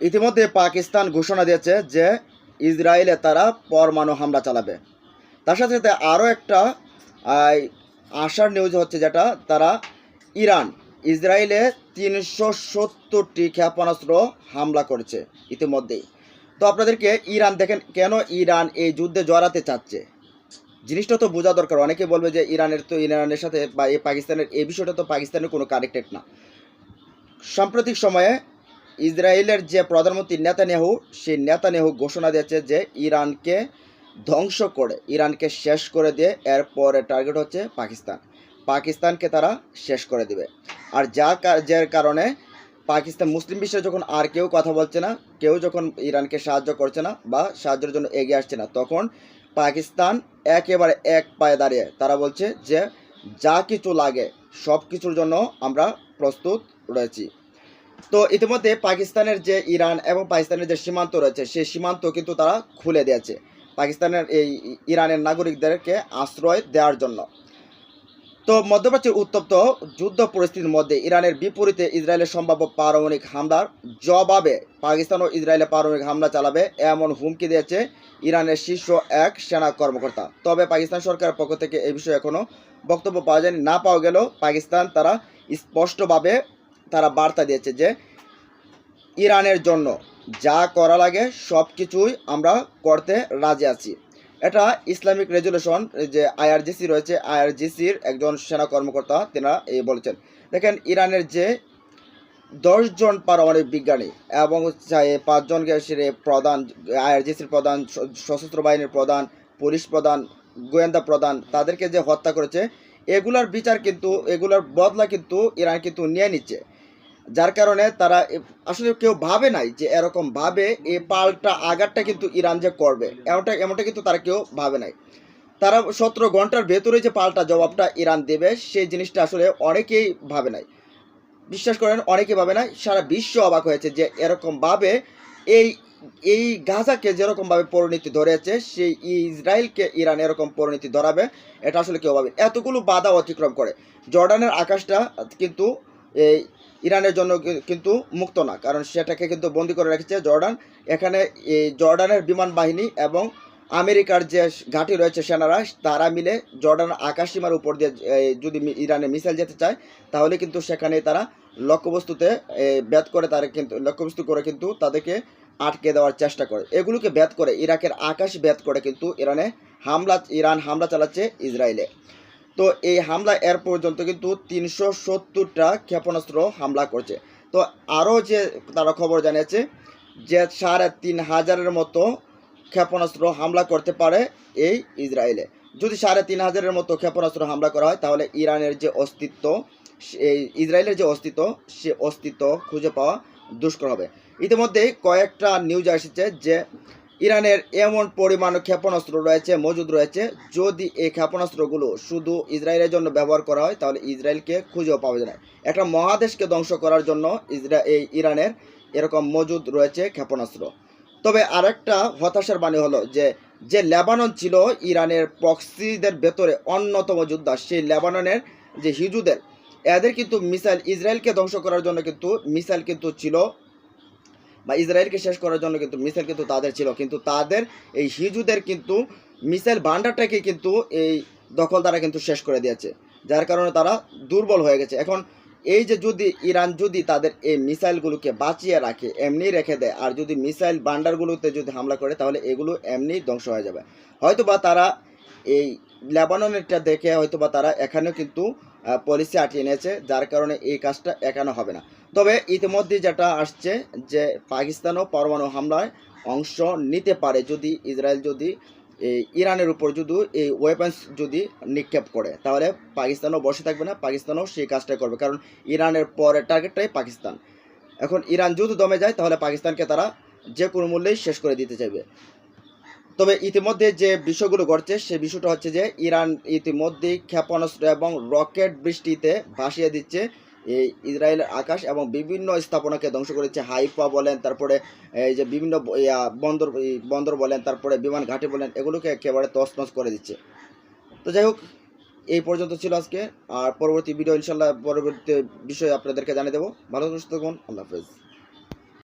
ইতিমধ্যে পাকিস্তান ঘোষণা দিয়েছে যে ইসরায়েলে তারা পরমাণু হামলা চালাবে। তার সাথে সাথে আরও একটা আশার নিউজ হচ্ছে যেটা, তারা ইরান, ইসরায়েলে তিনশো সত্তরটি ক্ষেপণাস্ত্র হামলা করেছে ইতিমধ্যেই। তো আপনাদেরকে ইরান দেখেন কেন ইরান এই যুদ্ধে জড়াতে চাচ্ছে? জিনিসটা তো বোঝা দরকার। অনেকে বলবে যে ইরানের তো, ইরানের সাথে বা এই পাকিস্তানের, এই বিষয়টা তো পাকিস্তানের কোনো কানেক্টেড না। সাম্প্রতিক সময়ে ইসরায়েলের যে প্রধানমন্ত্রী নেতানিয়াহু, সেই নেতানিয়াহু ঘোষণা দিয়েছে যে ইরানকে ধ্বংস করে, ইরানকে শেষ করে দিয়ে এরপরে টার্গেট হচ্ছে পাকিস্তান। পাকিস্তানকে তারা শেষ করে দিবে। আর যা যার কারণে পাকিস্তান মুসলিম বিশ্বে যখন আর কেউ কথা বলছে না, কেউ যখন ইরানকে সাহায্য করছে না বা সাহায্যের জন্য এগিয়ে আসছে না, তখন পাকিস্তান একেবারে এক পায়ে দাঁড়িয়ে তারা বলছে যে যা কিছু লাগে সব কিছুর জন্য আমরা প্রস্তুত রয়েছি। তো ইতিমধ্যে পাকিস্তানের যে ইরান এবং পাকিস্তানের যে সীমান্ত রয়েছে, সেই সীমান্ত কিন্তু তারা খুলে দিয়েছে পাকিস্তানের এই ইরানের নাগরিকদেরকে আশ্রয় দেওয়ার জন্য। তো মধ্যপ্রাচ্যের উত্তপ্ত যুদ্ধ পরিস্থিতির মধ্যে ইরানের বিপরীতে ইসরায়েলের সম্ভাব্য পারমাণবিক হামলার জবাবে পাকিস্তান ও ইসরায়েলে পারমাণবিক হামলা চালাবে এমন হুমকি দিয়েছে ইরানের শীর্ষ এক সেনা কর্মকর্তা। তবে পাকিস্তান সরকারের পক্ষ থেকে এই বিষয়ে এখনও বক্তব্য পাওয়া যায়নি। না পাওয়া গেলেও পাকিস্তান তারা স্পষ্টভাবে তারা বার্তা দিয়েছে যে ইরানের জন্য যা করা লাগে সব কিছুই আমরা করতে রাজি আছি। এটা ইসলামিক রেজুলেশন যে আইআরজিসি রয়েছে, আইআরজিসির একজন সেনা কর্মকর্তা তেনারা এই বলেছেন। দেখেন, ইরানের যে দশজন পারমাণবিক বিজ্ঞানী এবং পাঁচজন প্রধান, আইআরজিসির প্রধান, সশস্ত্র বাহিনীর প্রধান, পুলিশ প্রধান, গোয়েন্দা প্রধান, তাদেরকে যে হত্যা করেছে, এগুলার বিচার কিন্তু, এগুলার বদলা কিন্তু ইরান কিন্তু নিয়ে নিচ্ছে। যার কারণে তারা আসলে কেউ ভাবে নাই যে এরকম ভাবে এই পাল্টা আঘাতটা কিন্তু ইরান যে করবে। এমনটা এমনটা কিন্তু তারা কেউ ভাবে নাই। তারা সতেরো ঘণ্টার ভেতরে যে পাল্টা জবাবটা ইরান দেবে, সেই জিনিসটা আসলে অনেকেই ভাবে নাই। বিশ্বাস করেন, অনেকেই ভাবে নাই। সারা বিশ্ব অবাক হয়েছে যে এরকমভাবে এই এই গাজাকে যেরকমভাবে পরিণতি ধরেছে, সেই ইসরায়েলকে ইরান এরকম পরিণতি ধরাবে, এটা আসলে কেউ ভাবে এতগুলো বাধা অতিক্রম করে। জর্ডানের আকাশটা কিন্তু এই ইরানের জন্য কিন্তু মুক্ত না, কারণ সেটাকে কিন্তু বন্দি করে রেখেছে জর্ডান। এখানে এই জর্ডানের বিমান বাহিনী এবং আমেরিকার যে ঘাঁটি রয়েছে সেনারা, তারা মিলে জর্ডান আকাশসীমার উপর দিয়ে যদি ইরানে মিসাইল যেতে চায়, তাহলে কিন্তু সেখানে তারা লক্ষ্যবস্তুতে ব্যাত করে তারা কিন্তু লক্ষ্যবস্তু করে কিন্তু তাদেরকে আটকে দেওয়ার চেষ্টা করে। এগুলোকে ব্যাত করে, ইরাকের আকাশ ব্যাত করে কিন্তু ইরানে হামলা, ইরান হামলা চালাচ্ছে ইসরায়েলে। তো এই হামলা এর পর্যন্ত কিন্তু তিনশো সত্তরটা ক্ষেপণাস্ত্র হামলা করছে। তো আরও যে তারা খবর জানিয়েছে যে সাড়ে তিন হাজারের মতো ক্ষেপণাস্ত্র হামলা করতে পারে এই ইসরায়েলে। যদি সাড়ে তিন হাজারের মতো ক্ষেপণাস্ত্র হামলা করা হয়, তাহলে ইরানের যে অস্তিত্ব, এই ইসরায়েলের যে অস্তিত্ব, সে অস্তিত্ব খুঁজে পাওয়া দুষ্কর হবে। ইতিমধ্যেই কয়েকটা নিউজ এসেছে যে ইরানের এমন পরিমাণ ক্ষেপণাস্ত্র রয়েছে, মজুদ রয়েছে, যদি এই ক্ষেপণাস্ত্রগুলো শুধু ইসরায়েলের জন্য ব্যবহার করা হয়, তাহলে ইসরায়েলকে খুঁজেও পাওয়া যায় না। একটা মহাদেশকে ধ্বংস করার জন্য ইসরা, এই ইরানের এরকম মজুদ রয়েছে ক্ষেপণাস্ত্র। তবে আরেকটা হতাশার বাণী হলো যে যে লেবানন ছিল ইরানের প্রক্সিদের ভেতরে অন্যতম যোদ্ধা, সেই লেবাননের যে হিজুদের, এদের কিন্তু মিসাইল ইসরায়েলকে ধ্বংস করার জন্য কিন্তু, মিসাইল কিন্তু ছিল বা ইসরায়েলকে শেষ করার জন্য কিন্তু মিসাইল কিন্তু তাদের ছিল। কিন্তু তাদের এই হিজুদের কিন্তু মিসাইল ভান্ডারটাকে কিন্তু এই দখলদারা কিন্তু শেষ করে দিয়েছে, যার কারণে তারা দুর্বল হয়ে গেছে। এখন এই যে যদি ইরান যদি তাদের এই মিসাইলগুলোকে বাঁচিয়ে রাখে এমনি রেখে দেয়, আর যদি মিসাইল ভান্ডারগুলোতে যদি হামলা করে, তাহলে এগুলো এমনি ধ্বংস হয়ে যাবে। হয়তো বা তারা এই লেবাননেরটা দেখে হয়তো বা তারা এখানেও কিন্তু পলিসি আটিয়ে নিয়েছে, যার কারণে এই কাজটা এখানে হবে না। তবে ইতিমধ্যে যেটা আসছে যে পাকিস্তানও পরমাণু হামলায় অংশ নিতে পারে যদি ইসরায়েল যদি ইরানের উপর যদি এই ওয়েপন্স যদি নিক্ষেপ করে, তাহলে পাকিস্তানও বসে থাকবে না, পাকিস্তানও সেই কাজটাই করবে, কারণ ইরানের পরের টার্গেটটাই পাকিস্তান। এখন ইরান যদি দমে যায়, তাহলে পাকিস্তানকে তারা যে কোনো মূল্যেই শেষ করে দিতে চাইবে। তবে ইতিমধ্যে যে বিষয়গুলো ঘটছে, সে বিষয়টা হচ্ছে যে, ইরান ইতিমধ্যেই ক্ষেপণাস্ত্র এবং রকেট বৃষ্টিতে ভাসিয়ে দিচ্ছে এই ইসরায়েলের আকাশ এবং বিভিন্ন স্থাপনাকে ধ্বংস করেছে। হাইফা বলেন, তারপরে এই যে বিভিন্ন বন্দর বন্দর বলেন, তারপরে বিমান ঘাঁটি বলেন, এগুলোকে একেবারে তছনছ করে দিচ্ছে। তো যাই হোক, এই পর্যন্ত ছিল আজকে। আর পরবর্তী ভিডিও ইনশাল্লাহ পরবর্তী বিষয়ে আপনাদেরকে জানিয়ে দেবো। ভালো সুস্থ থাকুন। আল্লাহ হাফেজ।